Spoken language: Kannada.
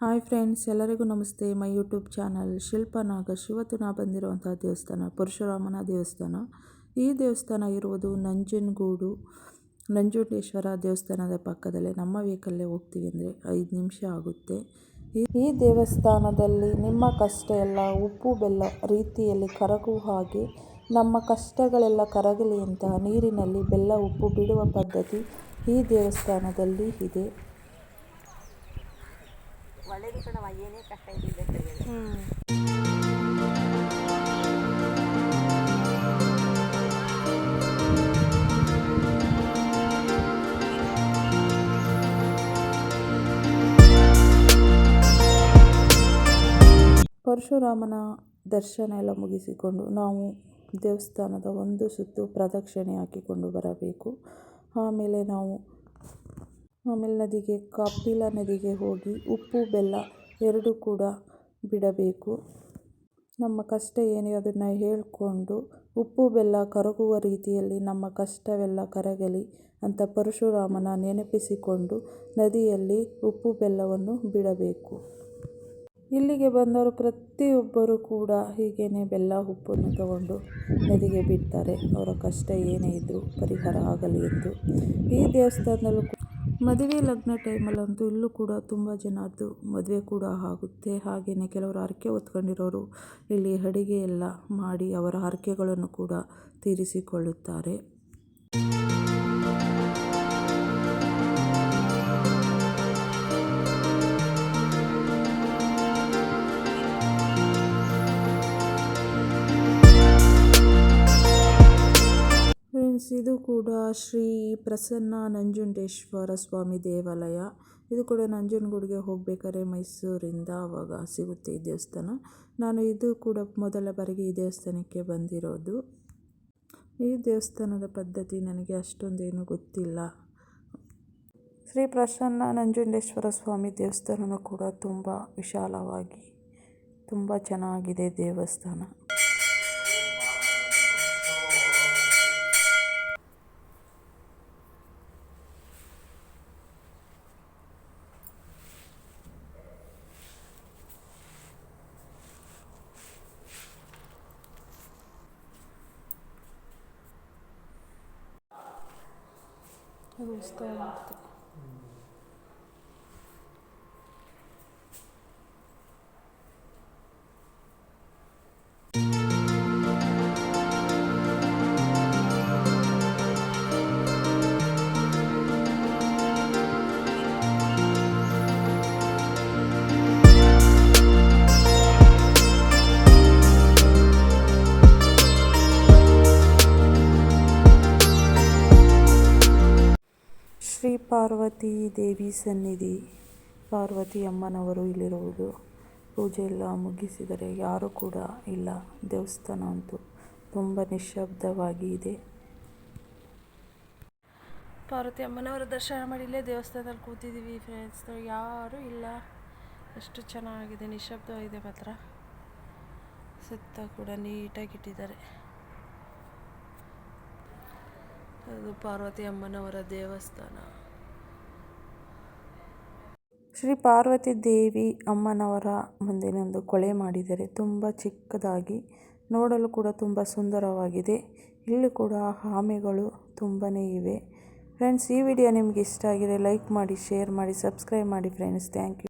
ಹಾಯ್ ಫ್ರೆಂಡ್ಸ್, ಎಲ್ಲರಿಗೂ ನಮಸ್ತೆ. ಮೈ ಯೂಟ್ಯೂಬ್ ಚಾನಲ್ ಶಿಲ್ಪನಾಗ ಶಿವತು ನಾ ಬಂದಿರುವಂಥ ದೇವಸ್ಥಾನ, ಪರಶುರಾಮನ ದೇವಸ್ಥಾನ. ಈ ದೇವಸ್ಥಾನ ಇರುವುದು ನಂಜನಗೂಡು, ನಂಜುಂಡೇಶ್ವರ ದೇವಸ್ಥಾನದ ಪಕ್ಕದಲ್ಲೇ. ನಮ್ಮ ವೆಹಿಕಲ್ಲೇ ಹೋಗ್ತೀವಿ ಅಂದರೆ ಐದು ನಿಮಿಷ ಆಗುತ್ತೆ. ಈ ದೇವಸ್ಥಾನದಲ್ಲಿ ನಿಮ್ಮ ಕಷ್ಟ ಎಲ್ಲ ಉಪ್ಪು, ಬೆಲ್ಲ ರೀತಿಯಲ್ಲಿ ಕರಗುವ ಹಾಗೆ ನಮ್ಮ ಕಷ್ಟಗಳೆಲ್ಲ ಕರಗಲಿ ಅಂತ ನೀರಿನಲ್ಲಿ ಬೆಲ್ಲ, ಉಪ್ಪು ಬಿಡುವ ಪದ್ಧತಿ ಈ ದೇವಸ್ಥಾನದಲ್ಲಿ ಇದೆ. ಒಳ್ಳೇದು ಕಣವ ಏನೇ ಕಷ್ಟ ಇದ್ದಿದ್ದೆ ಪರಶುರಾಮನ ದರ್ಶನ ಎಲ್ಲ ಮುಗಿಸಿಕೊಂಡು ನಾವು ದೇವಸ್ಥಾನದ ಒಂದು ಸುತ್ತು ಪ್ರದಕ್ಷಿಣೆ ಹಾಕಿಕೊಂಡು ಬರಬೇಕು. ಆಮೇಲೆ ನಾವು ಆಮೇಲೆ ನದಿಗೆ, ಕಪಿಲ ನದಿಗೆ ಹೋಗಿ ಉಪ್ಪು, ಬೆಲ್ಲ ಎರಡೂ ಕೂಡ ಬಿಡಬೇಕು. ನಮ್ಮ ಕಷ್ಟ ಏನೇ ಅದನ್ನು ಹೇಳಿಕೊಂಡು ಉಪ್ಪು, ಬೆಲ್ಲ ಕರಗುವ ರೀತಿಯಲ್ಲಿ ನಮ್ಮ ಕಷ್ಟವೆಲ್ಲ ಕರಗಲಿ ಅಂತ ಪರಶುರಾಮನ ನೆನಪಿಸಿಕೊಂಡು ನದಿಯಲ್ಲಿ ಉಪ್ಪು, ಬೆಲ್ಲವನ್ನು ಬಿಡಬೇಕು. ಇಲ್ಲಿಗೆ ಬಂದವರು ಪ್ರತಿಯೊಬ್ಬರು ಕೂಡ ಹೀಗೇನೆ ಬೆಲ್ಲ ಉಪ್ಪನ್ನು ತಗೊಂಡು ನದಿಗೆ ಬಿಡ್ತಾರೆ. ಅವರ ಕಷ್ಟ ಏನೇ ಇದ್ದರೂ ಪರಿಹಾರ ಆಗಲಿ ಎಂದು ಈ ದೇವಸ್ಥಾನದಲ್ಲೂ ಮದುವೆ ಲಗ್ನ ಟೈಮಲ್ಲಂತೂ ಇಲ್ಲೂ ಕೂಡ ತುಂಬ ಜನದ್ದು ಮದುವೆ ಕೂಡ ಆಗುತ್ತೆ. ಹಾಗೆಯೇ ಕೆಲವರು ಹರಕೆ ಹೊತ್ಕೊಂಡಿರೋರು ಇಲ್ಲಿ ಅಡಿಗೆ ಎಲ್ಲ ಮಾಡಿ ಅವರ ಹರಕೆಗಳನ್ನು ಕೂಡ ತೀರಿಸಿಕೊಳ್ಳುತ್ತಾರೆ. ಫ್ರೆಂಡ್ಸ್ ಇದು ಕೂಡ ಶ್ರೀ ಪ್ರಸನ್ನ ನಂಜುಂಡೇಶ್ವರ ಸ್ವಾಮಿ ದೇವಾಲಯ. ಇದು ಕೂಡ ನಂಜನಗೂಡಿಗೆ ಹೋಗಬೇಕಾದ್ರೆ ಮೈಸೂರಿಂದ ಆವಾಗ ಸಿಗುತ್ತೆ ಈ ದೇವಸ್ಥಾನ. ನಾನು ಇದು ಕೂಡ ಮೊದಲ ಬಾರಿಗೆ ಈ ದೇವಸ್ಥಾನಕ್ಕೆ ಬಂದಿರೋದು. ಈ ದೇವಸ್ಥಾನದ ಪದ್ಧತಿ ನನಗೆ ಅಷ್ಟೊಂದೇನು ಗೊತ್ತಿಲ್ಲ. ಶ್ರೀ ಪ್ರಸನ್ನ ನಂಜುಂಡೇಶ್ವರ ಸ್ವಾಮಿ ದೇವಸ್ಥಾನನೂ ಕೂಡ ತುಂಬ ವಿಶಾಲವಾಗಿ ತುಂಬ ಚೆನ್ನಾಗಿದೆ ದೇವಸ್ಥಾನ. ಅದು ಉತ್ಸವ ಮಾಡ್ತಾರೆ. ಶ್ರೀ ಪಾರ್ವತಿ ದೇವಿ ಸನ್ನಿಧಿ. ಪಾರ್ವತಿ ಅಮ್ಮನವರು ಇಲ್ಲಿರುವುದು. ಪೂಜೆ ಎಲ್ಲ ಮುಗಿಸಿದರೆ ಯಾರು ಕೂಡ ಇಲ್ಲ. ದೇವಸ್ಥಾನ ಅಂತೂ ತುಂಬ ನಿಶ್ಶಬ್ದವಾಗಿ ಇದೆ. ಪಾರ್ವತಿ ಅಮ್ಮನವರ ದರ್ಶನ ಮಾಡಿ ಇಲ್ಲೇ ದೇವಸ್ಥಾನದಲ್ಲಿ ಕೂತಿದ್ದೀವಿ ಫ್ರೆಂಡ್ಸ್ ಯಾರೂ ಇಲ್ಲ. ಎಷ್ಟು ಚೆನ್ನಾಗಿದೆ ನಿಶಬ್ದವಾಗಿದೆ ಮಾತ್ರ. ಸುತ್ತ ಕೂಡ ನೀಟಾಗಿ ಇಟ್ಟಿದ್ದಾರೆ ಅದು ಪಾರ್ವತಿ ಅಮ್ಮನವರ ದೇವಸ್ಥಾನ. ಶ್ರೀ ಪಾರ್ವತಿ ದೇವಿ ಅಮ್ಮನವರ ಮುಂದಿನೊಂದು ಕೊಳೆ ಮಾಡಿದರೆ ತುಂಬ ಚಿಕ್ಕದಾಗಿ ನೋಡಲು ಕೂಡ ತುಂಬ ಸುಂದರವಾಗಿದೆ. ಇಲ್ಲಿ ಕೂಡ ಆಮೆಗಳು ತುಂಬಾ ಇವೆ. ಫ್ರೆಂಡ್ಸ್ ಈ ವಿಡಿಯೋ ನಿಮಗೆ ಇಷ್ಟ ಆಗಿದೆ ಲೈಕ್ ಮಾಡಿ ಶೇರ್ ಮಾಡಿ ಸಬ್ಸ್ಕ್ರೈಬ್ ಮಾಡಿ ಫ್ರೆಂಡ್ಸ್ ಥ್ಯಾಂಕ್ ಯು